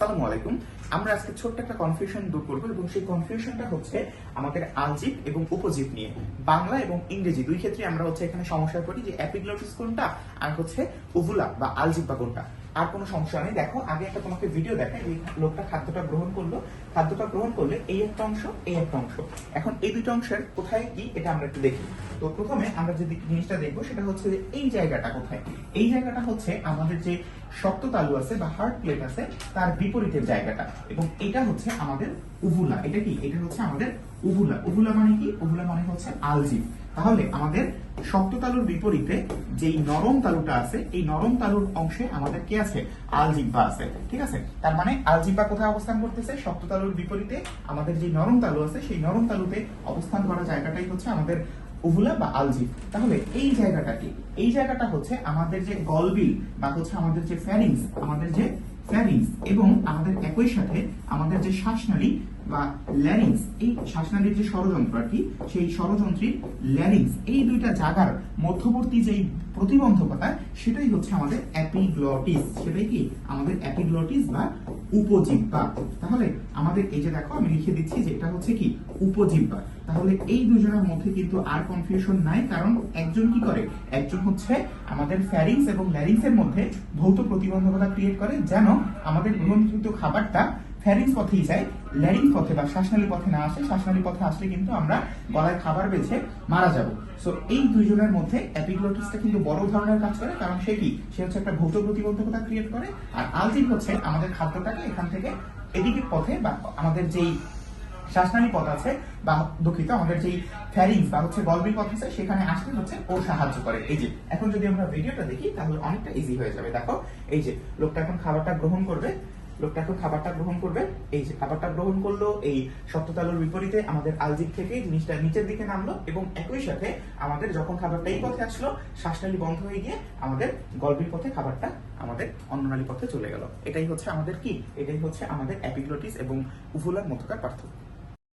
আসসালামু আলাইকুম। আমরা আজকে ছোট্ট একটা কনফিউশন দূর করব এবং সেই কনফিউশনটা হচ্ছে আমাদের আলজিপ এবং উপজীব নিয়ে। বাংলা এবং ইংরেজি দুই ক্ষেত্রে আমরা হচ্ছে এখানে সমস্যা করি যে অ্যাপিগ্লোটিস কোনটা আর হচ্ছে উভুলা বা আলজিপ বা কোনটা। আর কোনো সমস্যা নেই। দেখো, আগে একটা তোমাকে ভিডিও দেখায় এই লোকটা খাদ্যটা গ্রহণ করল। খাদ্যটা গ্রহণ করলে এই একটা অংশ, এই একটা অংশ। এখন এই দুটো অংশের কোথায় কি, এটা আমরা একটু দেখি। তো প্রথমে আমরা যে জিনিসটা দেখব, সেটা হচ্ছে যে এই জায়গাটা কোথায়? এই জায়গাটা হচ্ছে আমাদের যে শক্ত তালু আছে বা হার্ড প্লেট আছে, তার বিপরীতের জায়গাটা। এবং এটা হচ্ছে আমাদের উভুলা এটা কি? এটা হচ্ছে আমাদের উভুলা উভুলা মানে কি? উভুলা মানে হচ্ছে আলজিব তাহলে আমাদের শক্ত তালুর বিপরীতে যেই নরম তালুটা আছে, এই নরম তালুর অংশে আমাদের কি আছে? আলজিব্বা আছে। ঠিক আছে? তার মানে আলজিব্বা কোথায় অবস্থান করতেছে? শক্ত তালুর বিপরীতে আমাদের যে নরম তালু আছে, সেই নরম তালুতে অবস্থান করা জায়গাটাই হচ্ছে আমাদের উভুলা বা আলজিব তাহলে এই জায়গাটা কি এই জায়গাটা হচ্ছে আমাদের যে গলবিল বা হচ্ছে আমাদের যে ফ্যারিংস আমাদের যে ফ্যারিংস এবং আমাদের একই সাথে আমাদের যে শ্বাসনালী বা ল্যারিংস এই শ্বাসনালীর যে ষড়যন্ত্র আর কি সেই ষড়যন্ত্রীর ল্যারিংস এই দুইটা জায়গার মধ্যবর্তী যেই প্রতিবন্ধকতা, সেটাই হচ্ছে আমাদের অ্যাপিগ্লটিস সেটাই কি? আমাদের অ্যাপিগ্লটিস বা উপজিহ্বা তাহলে আমাদের এই যে দেখো, আমি লিখে দিচ্ছি যে এটা হচ্ছে কি? উপজীব্বা তাহলে এই দুজনের মধ্যে কিন্তু আর কনফিউশন নাই, কারণ একজন কি করে? একজন হচ্ছে আমাদের ফ্যারিংস এবং ল্যারিংস এর মধ্যে ভৌত প্রতিবন্ধকতা ক্রিয়েট করে, যেন আমাদের গ্রহণকৃত খাবারটা ফ্যারিংস পথেই যায় ল্যারিংস পথে বা শ্বাসনালী পথে না আসে, শ্বাসনালী পথে আসলে কিন্তু আমরা গলায় খাবার বেছে মারা যাব। সো এই দুইজনের মধ্যে অ্যাপিগ্লোটিসটা কিন্তু বড় ধরনের কাজ করে, কারণ সে কি? সে হচ্ছে একটা ভৌত প্রতিবন্ধকতা ক্রিয়েট করে, আর আলজিন হচ্ছে আমাদের খাদ্যটাকে এখান থেকে এদিকে পথে বা আমাদের যেই শ্বাসনালী পথ আছে বা দুঃখিত, আমাদের যেই ফ্যারিংস বা হচ্ছে গলবির পথ আছে, সেখানে আসতে হচ্ছে ও সাহায্য করে। এই যে, এখন যদি আমরা ভিডিওটা দেখি, তাহলে অনেকটা ইজি হয়ে যাবে। দেখো, এই যে, লোকটা এখন খাবারটা গ্রহণ করবে। লোকটা এখন খাবারটা গ্রহণ করবে। এই যে খাবারটা গ্রহণ করল, এই সত্যতালুর বিপরীতে আমাদের আলজিক থেকে জিনিসটা নিচের দিকে নামলো এবং একই সাথে আমাদের যখন খাবারটা এই পথে আসলো, শ্বাসনালী বন্ধ হয়ে গিয়ে আমাদের গল্পের পথে খাবারটা আমাদের অন্ননালী পথে চলে গেল। এটাই হচ্ছে আমাদের কি? এটাই হচ্ছে আমাদের অ্যাপিগ্লোটিস এবং উভুলার মধ্যকার পার্থক্য।